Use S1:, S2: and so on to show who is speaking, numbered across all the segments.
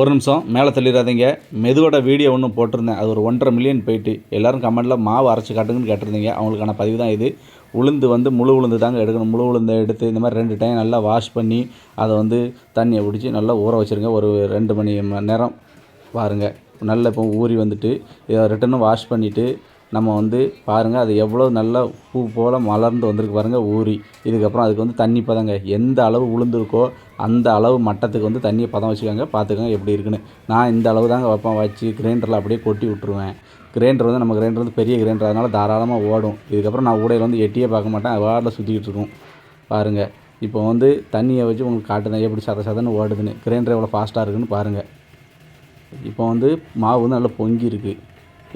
S1: ஒரு நிமிஷம் மேலே தள்ளிடாதீங்க. மெதுவோட வீடியோ ஒன்று போட்டிருந்தேன். அது ஒரு ஒன்றரை மில்லியன் போயிட்டு. எல்லாரும் கமெண்ட்டில் மாவு அரைச்சி காட்டுங்கன்னு கேட்டிருந்தீங்க. அவங்களுக்கான பதிவு தான் இது. உளுந்து வந்து முழு உளுந்து தாங்க எடுக்கணும். முழு உளுந்து எடுத்து இந்த மாதிரி ரெண்டு டைம் நல்லா வாஷ் பண்ணி அதை வந்து தண்ணியை பிடிச்சி நல்லா ஊற வச்சுருங்க. ஒரு ரெண்டு மணி மணி நேரம் பாருங்கள் நல்லா இப்போ ஊறி வந்துட்டு இதை ரிட்டனும் வாஷ் பண்ணிவிட்டு நம்ம வந்து பாருங்கள் அது எவ்வளோ நல்லா பூ போல் மலர்ந்து வந்திருக்கு பாருங்கள் ஊறி. இதுக்கப்புறம் அதுக்கு வந்து தண்ணி பதங்க எந்த அளவு உளுந்துருக்கோ அந்த அளவு மட்டத்துக்கு வந்து தண்ணியை பதம் வச்சுக்கோங்க. பார்த்துக்கோங்க எப்படி இருக்குன்னு. நான் இந்த அளவு தாங்க வைப்பேன் வச்சு கிரைண்டரில் அப்படியே கொட்டி விட்ருவேன் கிரைண்டர் வந்து நம்ம கிரைண்டர் வந்து பெரிய கிரைண்டர் அதனால் தாராளமாக ஓடும். இதுக்கப்புறம் நான் ஊடையில் வந்து எட்டியே பார்க்க மாட்டேன். வாரில் சுற்றிக்கிட்டு இருக்கும். பாருங்கள் இப்போ வந்து தண்ணியை வச்சு உங்களுக்கு காட்டுறேன். எப்படி சத சதன்னு ஓடுதுன்னு. கிரைண்டர் எவ்வளோ ஃபாஸ்ட்டாக இருக்குன்னு பாருங்கள் இப்போ வந்து மாவு வந்து நல்லா பொங்கி இருக்குது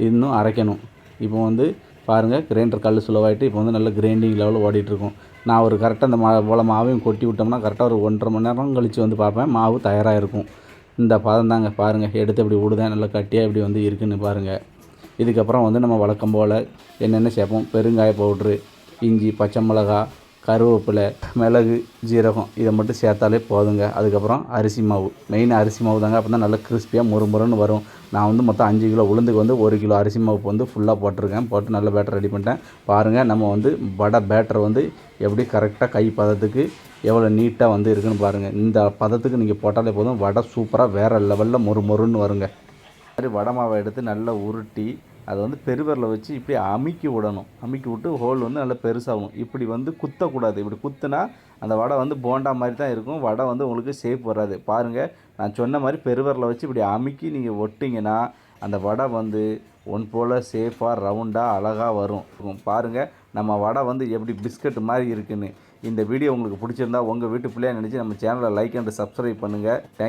S1: இன்னும் அரைக்கணும். இப்போ வந்து பாருங்கள் கிரைண்டர் கல் சுலவாயிட்டு இப்போ வந்து நல்ல கிரைண்டிங் லெவலில் ஓடிட்டுருக்கும். நான் ஒரு கரெக்டாக அந்த மா போல் மாவையும் கொட்டி விட்டோம்னா கரெக்டாக ஒரு ஒன்றரை மணி நேரம் கழித்து வந்து பார்ப்பேன். மாவு தயாராக இருக்கும் இந்த பதம் தாங்க பாருங்கள் எடுத்து இப்படி விடுதேன் நல்லா கட்டியாக இப்படி வந்து இருக்குன்னு பாருங்கள் இதுக்கப்புறம் வந்து நம்ம வழக்கம் போல் என்னென்ன சேர்ப்போம்? பெருங்காய பவுட்ரு இஞ்சி பச்சை மிளகா கருவேப்பிலை மிளகு ஜீரகம் இதை மட்டும் சேர்த்தாலே போதுங்க. அதுக்கப்புறம் அரிசி மாவு. மெயின் அரிசி மாவு தாங்க. அப்போ தான் நல்லா கிறிஸ்பியாக முறுமுறுன்னு வரும். நான் வந்து மொத்தம் அஞ்சு கிலோ உளுந்துக்கு வந்து ஒரு கிலோ அரிசி மாவு வந்து ஃபுல்லாக போட்டிருக்கேன். போட்டு நல்ல பேட்டர் ரெடி பண்ணிட்டேன். பாருங்கள் நம்ம வந்து வடை பேட்டர் வந்து எப்படி கரெக்டாக கை பதத்துக்கு எவ்வளோ நீட்டாக வந்து இருக்குன்னு பாருங்கள் இந்த பதத்துக்கு நீங்கள் போட்டாலே போதும். வடை சூப்பராக வேறு லெவலில் மொறு மொறுன்னு வருங்க மாதிரி வடை மாவை எடுத்து நல்லா உருட்டி அதை வந்து பெருவரில் வச்சு இப்படி அமுக்கி விடணும். அமுக்கி விட்டு ஹோல் வந்து நல்லா பெருசாகும் இப்படி வந்து குத்தக்கூடாது. இப்படி குத்துனா அந்த வடை வந்து போண்டா மாதிரி தான் இருக்கும். வடை வந்து உங்களுக்கு ஷேப் வராது. பாருங்கள் நான் சொன்ன மாதிரி பெருவரில் வச்சு இப்படி அமுக்கி நீங்கள் ஒட்டிங்கன்னா அந்த வடை வந்து ஒன் போல் சேஃபாக ரவுண்டாக அழகாக வரும். பாருங்கள் நம்ம வடை வந்து எப்படி பிஸ்கட் மாதிரி இருக்குன்னு. இந்த வீடியோ உங்களுக்கு பிடிச்சிருந்தா உங்கள் வீட்டு பிள்ளையாக நினச்சி நம்ம சேனலை லைக் அண்ட் சப்ஸ்கிரைப் பண்ணுங்கள் தேங்க்